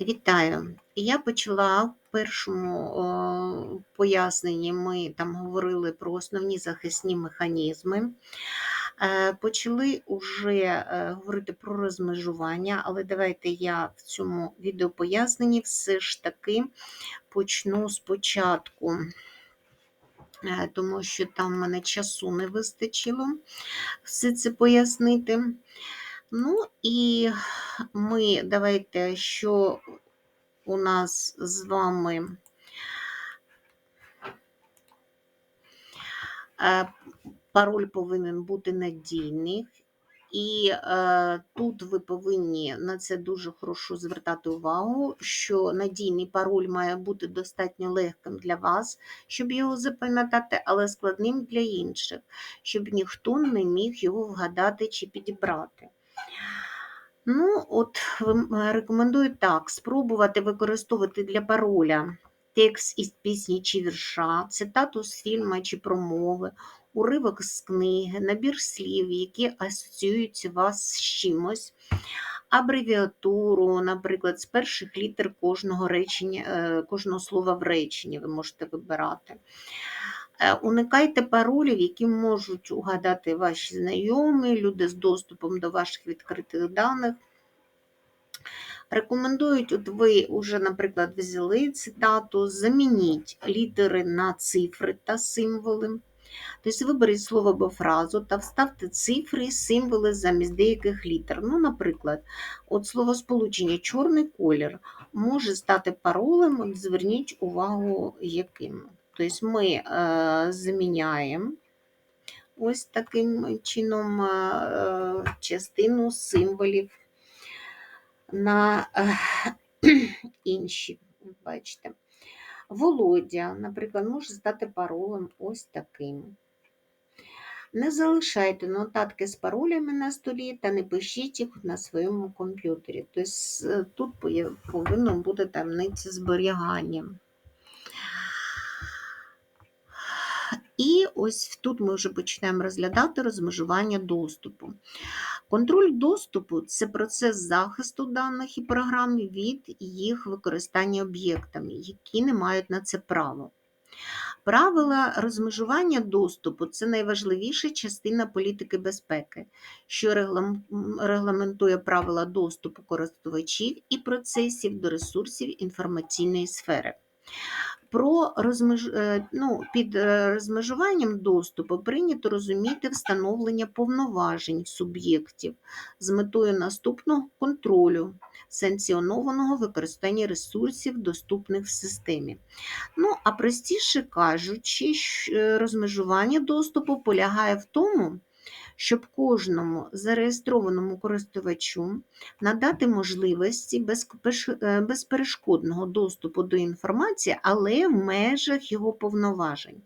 Вітаю! Я почала в першому поясненні. Ми там говорили про основні захисні механізми. Е, Почали вже е, говорити про розмежування, але давайте я в цьому відеопоясненні все ж таки почну спочатку, е, тому що там в мене часу не вистачило все це пояснити. Ну і ми давайте, що у нас з вами е, пароль повинен бути надійний. І е, тут ви повинні на це дуже хорошо звертати увагу, що надійний пароль має бути достатньо легким для вас, щоб його запам'ятати, але складним для інших, щоб ніхто не міг його вгадати чи підібрати. Ну, от рекомендую так: спробувати використовувати для пароля текст із пісні чи вірша, цитату з фільму чи промови, уривок з книги, набір слів, які асоціюють вас з чимось, абревіатуру, наприклад, з перших літер кожного речення, е, кожного слова в реченні ви можете вибирати. Е, Уникайте паролів, які можуть угадати ваші знайомі, люди з доступом до ваших відкритих даних. Рекомендують, от ви вже, наприклад, взяли цитату, замініть літери на цифри та символи. Тобто виберіть слово або фразу та вставте цифри символи замість деяких літер. Ну, наприклад, от словосполучення чорний колір може стати паролем, от зверніть увагу, яким. Тобто ми е, заміняємо ось таким чином е, частину символів на інші. Бачите. Володя, наприклад, може стати паролем ось таким. Не залишайте нотатки з паролями на столі та не пишіть їх на своєму комп'ютері. Тобто тут повинно бути таємниця зберігання. І ось тут ми вже почнемо розглядати розмежування доступу. Контроль доступу це процес захисту даних і програм від їх використання об'єктами, які не мають на це право. Правила розмежування доступу це найважливіша частина політики безпеки, що регламентує правила доступу користувачів і процесів до ресурсів інформаційної сфери. Про розмеж... е, ну, під е, розмежуванням доступу прийнято розуміти встановлення повноважень суб'єктів з метою наступного контролю санкціонованого використання ресурсів, доступних в системі. Ну, а простіше кажучи, е, розмежування доступу полягає в тому, щоб кожному зареєстрованому користувачу надати можливості е, безперешкодного доступу до інформації, але в межах його повноважень,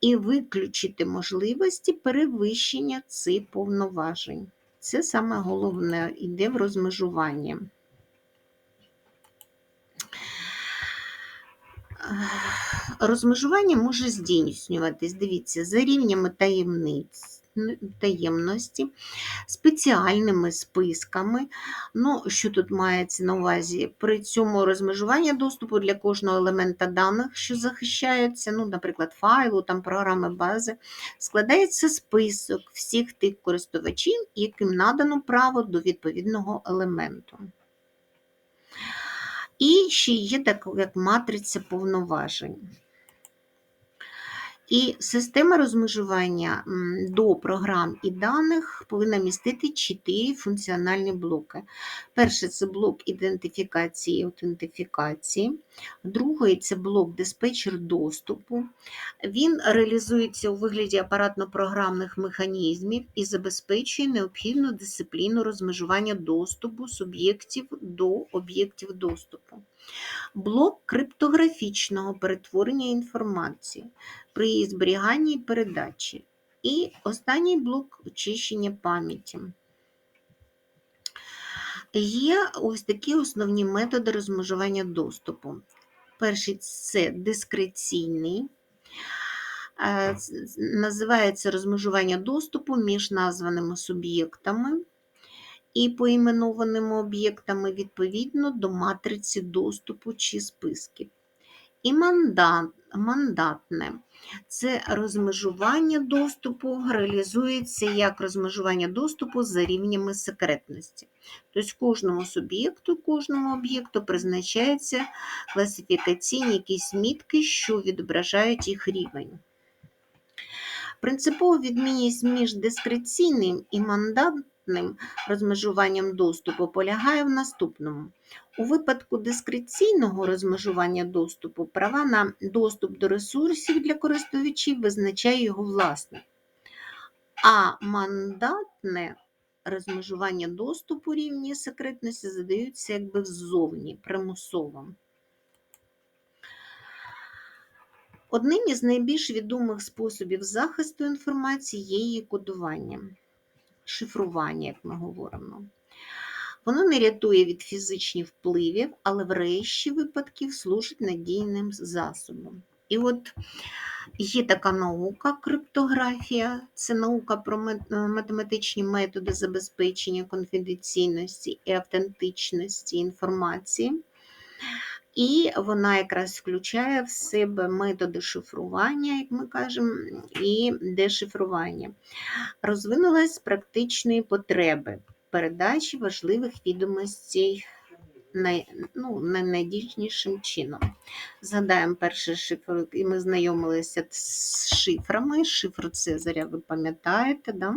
і виключити можливості перевищення цих повноважень. Це саме головне йде в розмежуванні. Розмежування може здійснюватись, дивіться, за рівнями таємниць, таємності, спеціальними списками. Ну, що тут мається на увазі? При цьому розмежування доступу для кожного елемента даних, що захищаються, ну, наприклад, файлу, там програми бази, складається список всіх тих користувачів, яким надано право до відповідного елементу. І ще є так, як матриця повноважень. І система розмежування до програм і даних повинна містити чотири функціональні блоки. Перший це блок ідентифікації і аутентифікації, другий це блок диспетчер доступу. Він реалізується у вигляді апаратно-програмних механізмів і забезпечує необхідну дисципліну розмежування доступу суб'єктів до об'єктів доступу. Блок криптографічного перетворення інформації при її зберіганні і передачі. І останній блок очищення пам'яті. Є ось такі основні методи розмежування доступу. Перший це дискреційний. Е, Називається розмежування доступу між названими суб'єктами. І поіменованими об'єктами відповідно до матриці доступу чи списків. І мандат, мандатне це розмежування доступу, реалізується як розмежування доступу за рівнями секретності. Тобто кожному суб'єкту, кожному об'єкту призначаються класифікаційні якісь мітки, що відображають їх рівень. Принципова відмінність між дискреційним і мандатним розмежуванням доступу полягає в наступному. У випадку дискреційного розмежування доступу права на доступ до ресурсів для користувачів визначає його власник. А мандатне розмежування доступу рівні секретності задаються якби ззовні, примусово. Одним із найбільш відомих способів захисту інформації є її кодування, шифрування, як ми говоримо. Воно не рятує від фізичних впливів, але в решті випадків служить надійним засобом. І от є така наука криптографія, це наука про математичні методи забезпечення конфіденційності і автентичності інформації. І вона якраз включає в себе методи шифрування, як ми кажемо, і дешифрування. Розвинулась з практичної потреби передачі важливих відомостей най, ну, найнадійнішим чином. Згадаємо перший шифр, і ми знайомилися з шифрами. Шифр Цезаря, ви пам'ятаєте, да?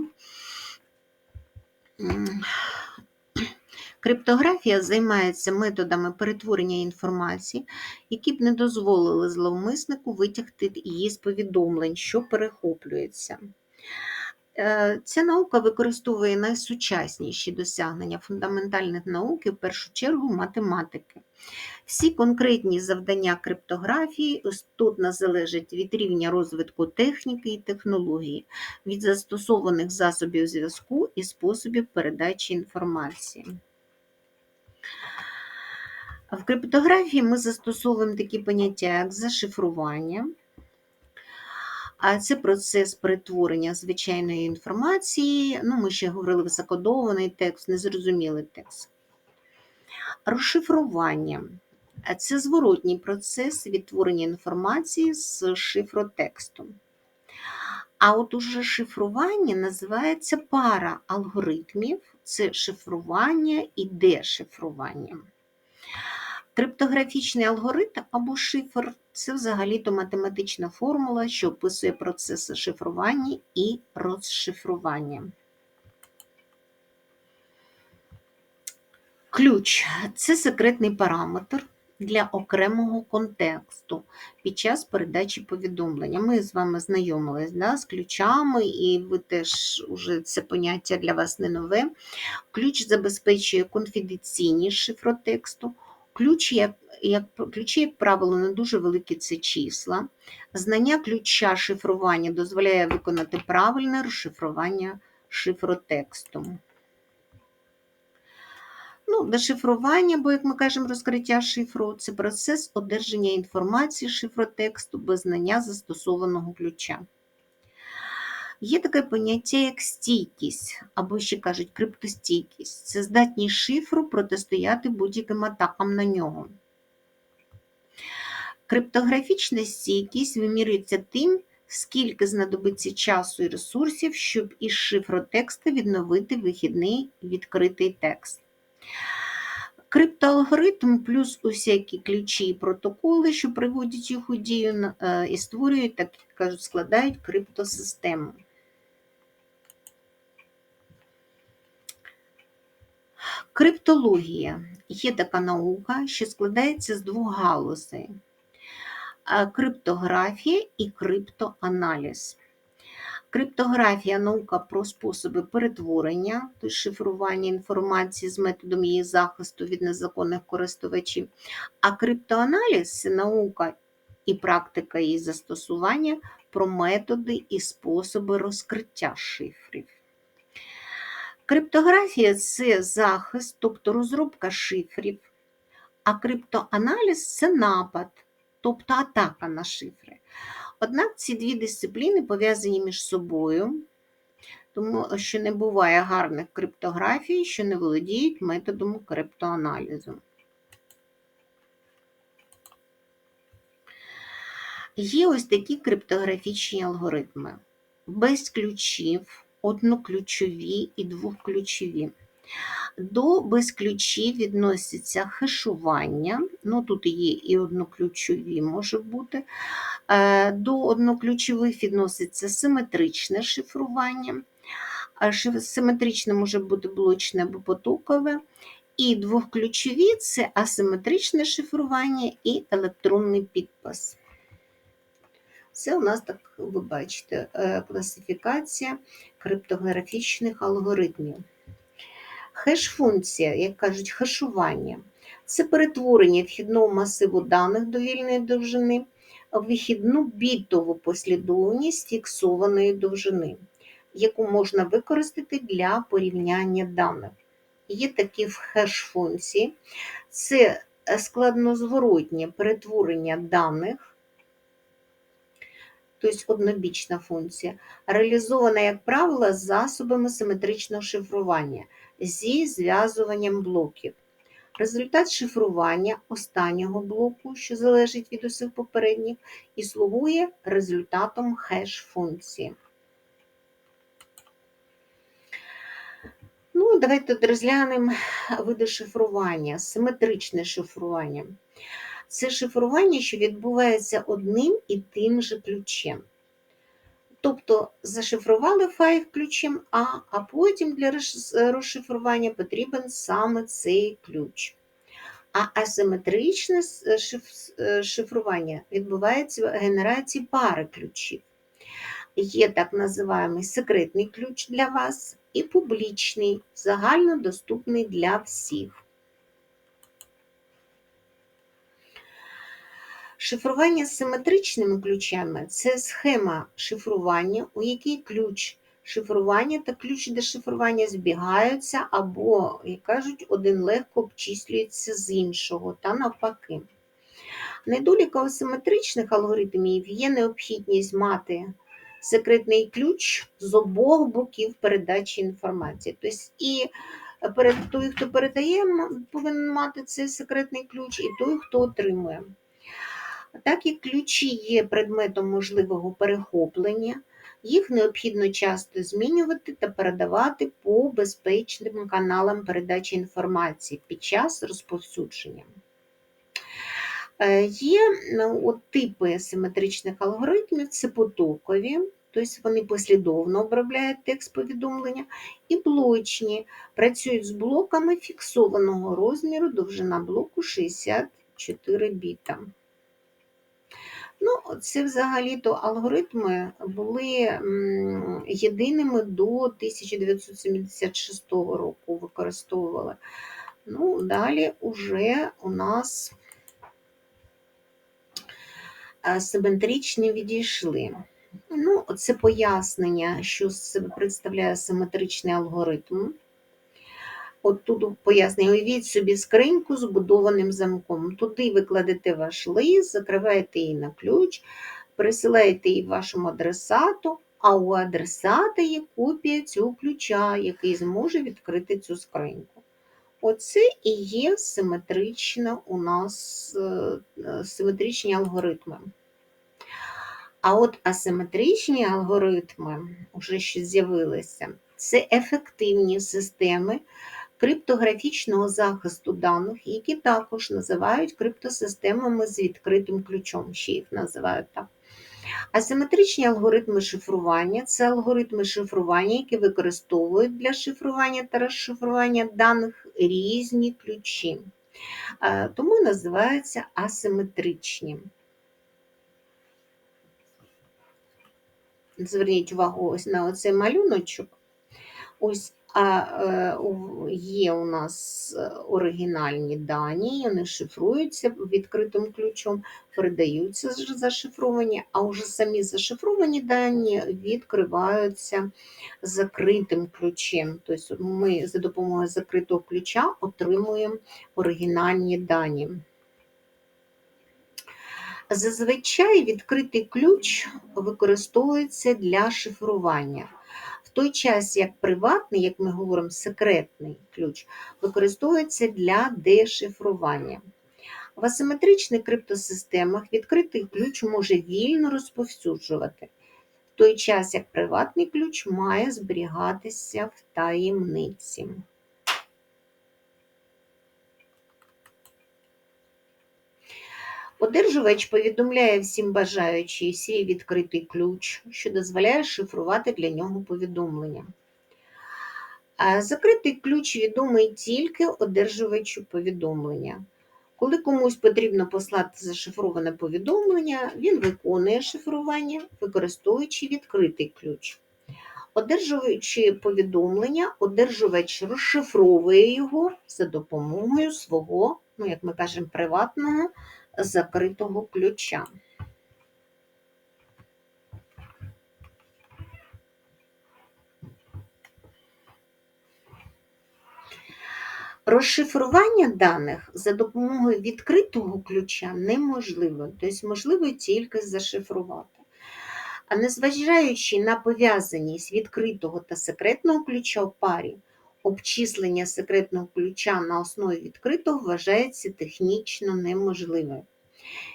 Криптографія займається методами перетворення інформації, які б не дозволили зловмиснику витягти її з повідомлень, що перехоплюється. Е, Ця наука використовує найсучасніші досягнення фундаментальних наук і в першу чергу математики. Всі конкретні завдання криптографії істотно залежать від рівня розвитку техніки і технології, від застосованих засобів зв'язку і способів передачі інформації. В криптографії ми застосовуємо такі поняття, як зашифрування. А це процес перетворення звичайної інформації. Ну, ми ще говорили високодований текст, незрозумілий текст. Розшифрування це зворотній процес відтворення інформації з шифротексту. А от уже шифрування називається пара алгоритмів: це шифрування і дешифрування. Криптографічний алгоритм або шифр це взагалі-то математична формула, що описує процеси шифрування і розшифрування. Ключ це секретний параметр для окремого контексту під час передачі повідомлення. Ми з вами знайомились да, з ключами, і ви теж уже це поняття для вас не нове. Ключ забезпечує конфіденційність шифротексту. Ключ, як, як, ключі, як правило, не дуже великі це числа. Знання ключа шифрування дозволяє виконати правильне розшифрування шифротексту. Ну, Дешифрування, бо, як ми кажемо, розкриття шифру це процес одержання інформації шифротексту без знання застосованого ключа. Є таке поняття, як стійкість, або ще кажуть криптостійкість. Це здатність шифру протистояти будь-яким атакам на нього. Криптографічна стійкість вимірюється тим, скільки знадобиться часу і ресурсів, щоб із шифротекста відновити вихідний відкритий текст. Криптоалгоритм плюс усякі ключі і протоколи, що приводять їх у дію, е, і створюють, так кажуть, складають криптосистему. Криптологія є така наука, що складається з двох галузей: криптографія і криптоаналіз. Криптографія наука про способи перетворення, тобто шифрування інформації з методом її захисту від незаконних користувачів, а криптоаналіз це наука і практика її застосування про методи і способи розкриття шифрів. Криптографія це захист, тобто розробка шифрів, а криптоаналіз це напад, тобто атака на шифри. Однак ці дві дисципліни пов'язані між собою, тому що не буває гарних криптографій, що не володіють методом криптоаналізу. Є ось такі криптографічні алгоритми. Без ключів, одноключові і двохключові. До безключів відносяться хешування, ну тут є і одноключові може бути. Е, До одноключових відноситься симетричне шифрування. Симетричне може бути блочне або потокове. І двохключові це асиметричне шифрування і електронний підпис. Це у нас, так ви бачите, е, класифікація криптографічних алгоритмів. Хеш-функція, як кажуть, хешування це перетворення вхідного масиву даних довільної довжини в вихідну бітову послідовність фіксованої довжини, яку можна використати для порівняння даних. Є такі хеш-функції, це складнозворотнє перетворення даних тобто однобічна функція, реалізована, як правило, засобами симетричного шифрування зі зв'язуванням блоків. Результат шифрування останнього блоку, що залежить від усіх попередніх, і слугує результатом хеш-функції. Ну, давайте розглянемо види шифрування, симетричне шифрування. Це шифрування, що відбувається одним і тим же ключем. Тобто зашифрували файл ключем А, а потім для розшифрування потрібен саме цей ключ. А асиметричне шифрування відбувається в генерації пари ключів. Є так називаємий секретний ключ для вас і публічний, загальнодоступний для всіх. Шифрування з симетричними ключами це схема шифрування, у якій ключ шифрування та ключ дешифрування збігаються, або, як кажуть, один легко обчислюється з іншого та навпаки. Недоліком симетричних алгоритмів є необхідність мати секретний ключ з обох боків передачі інформації. Тобто і той, хто передає, повинен мати цей секретний ключ, і той, хто отримує. Так як ключі є предметом можливого перехоплення, їх необхідно часто змінювати та передавати по безпечним каналам передачі інформації під час розповсюдження. Е, Є ну, от, типи симетричних алгоритмів, це потокові, тобто вони послідовно обробляють текст повідомлення, і блочні, працюють з блоками фіксованого розміру, довжина блоку 64 біта. Ну, це взагалі-то алгоритми були єдиними до 1976 року використовували. Ну, далі уже у нас е, симетричні відійшли. Ну, це пояснення, що себе представляє симетричний алгоритм. От тут пояснення, уявіть собі скриньку з будованим замком. Туди ви кладете ваш лист, закриваєте її на ключ, присилаєте її вашому адресату, а у адресата є копія цього ключа, який зможе відкрити цю скриньку. Оце і є симетрично у нас е, е, симетричні алгоритми. А от асиметричні алгоритми, вже що з'явилися, це ефективні системи криптографічного захисту даних, які також називають криптосистемами з відкритим ключом, ще їх називають так. Асиметричні алгоритми шифрування це алгоритми шифрування, які використовують для шифрування та розшифрування даних різні ключі, Е, тому називаються асиметричні. Зверніть увагу ось на оцей малюночок. Ось а, е, є у нас е, оригінальні дані, вони шифруються відкритим ключом, передаються зашифровані, а вже самі зашифровані дані відкриваються закритим ключем. Тобто ми за допомогою закритого ключа отримуємо оригінальні дані. Зазвичай відкритий ключ використовується для шифрування. Той час як приватний, як ми говоримо, секретний ключ, використовується для дешифрування. В асиметричних криптосистемах відкритий ключ може вільно розповсюджувати, в той час як приватний ключ має зберігатися в таємниці. Одержувач повідомляє всім бажаючим свій відкритий ключ, що дозволяє шифрувати для нього повідомлення. А Закритий ключ відомий тільки одержувачу повідомлення. Коли комусь потрібно послати зашифроване повідомлення, він виконує шифрування, використовуючи відкритий ключ. Одержуючи повідомлення, одержувач розшифровує його за допомогою свого, ну, як ми кажемо, приватного закритого ключа. Розшифрування даних за допомогою відкритого ключа неможливо, тобто можливо тільки зашифрувати. А незважаючи на пов'язаність відкритого та секретного ключа в парі, обчислення секретного ключа на основі відкритого вважається технічно неможливим.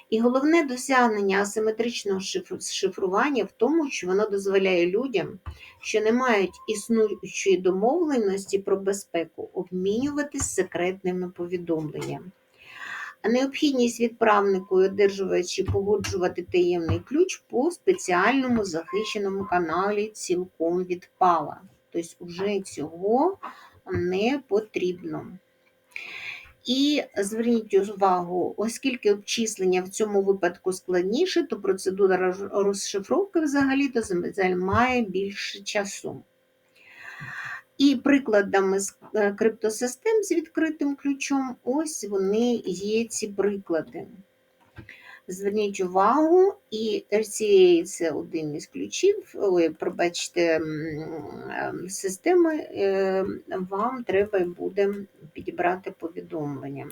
І головне досягнення асиметричного шифрування в тому, що воно дозволяє людям, що не мають існуючої домовленості про безпеку, обмінюватися секретними повідомленнями. А необхідність відправнику і одержувачі погоджувати таємний ключ по спеціальному захищеному каналі цілком відпала. Тобто, вже цього не потрібно. І зверніть увагу, оскільки обчислення в цьому випадку складніше, то процедура розшифровки взагалі то займає більше часу. І прикладами е, криптосистем з відкритим ключом, ось вони є ці приклади. Зверніть увагу, і RCA це один із ключів, ой, пробачте, ем, системи, ем, вам треба буде підібрати повідомлення.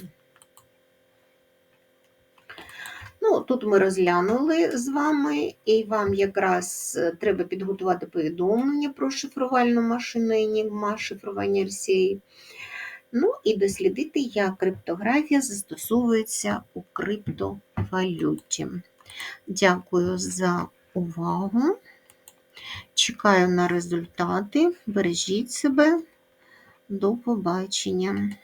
Ну, Тут ми розглянули з вами, і вам якраз е, треба підготувати повідомлення про шифрувальну машину Enigma, шифрування RCA. Ну і дослідити, як криптографія застосовується у криптовалюті. Дякую за увагу. Чекаю на результати. Бережіть себе. До побачення.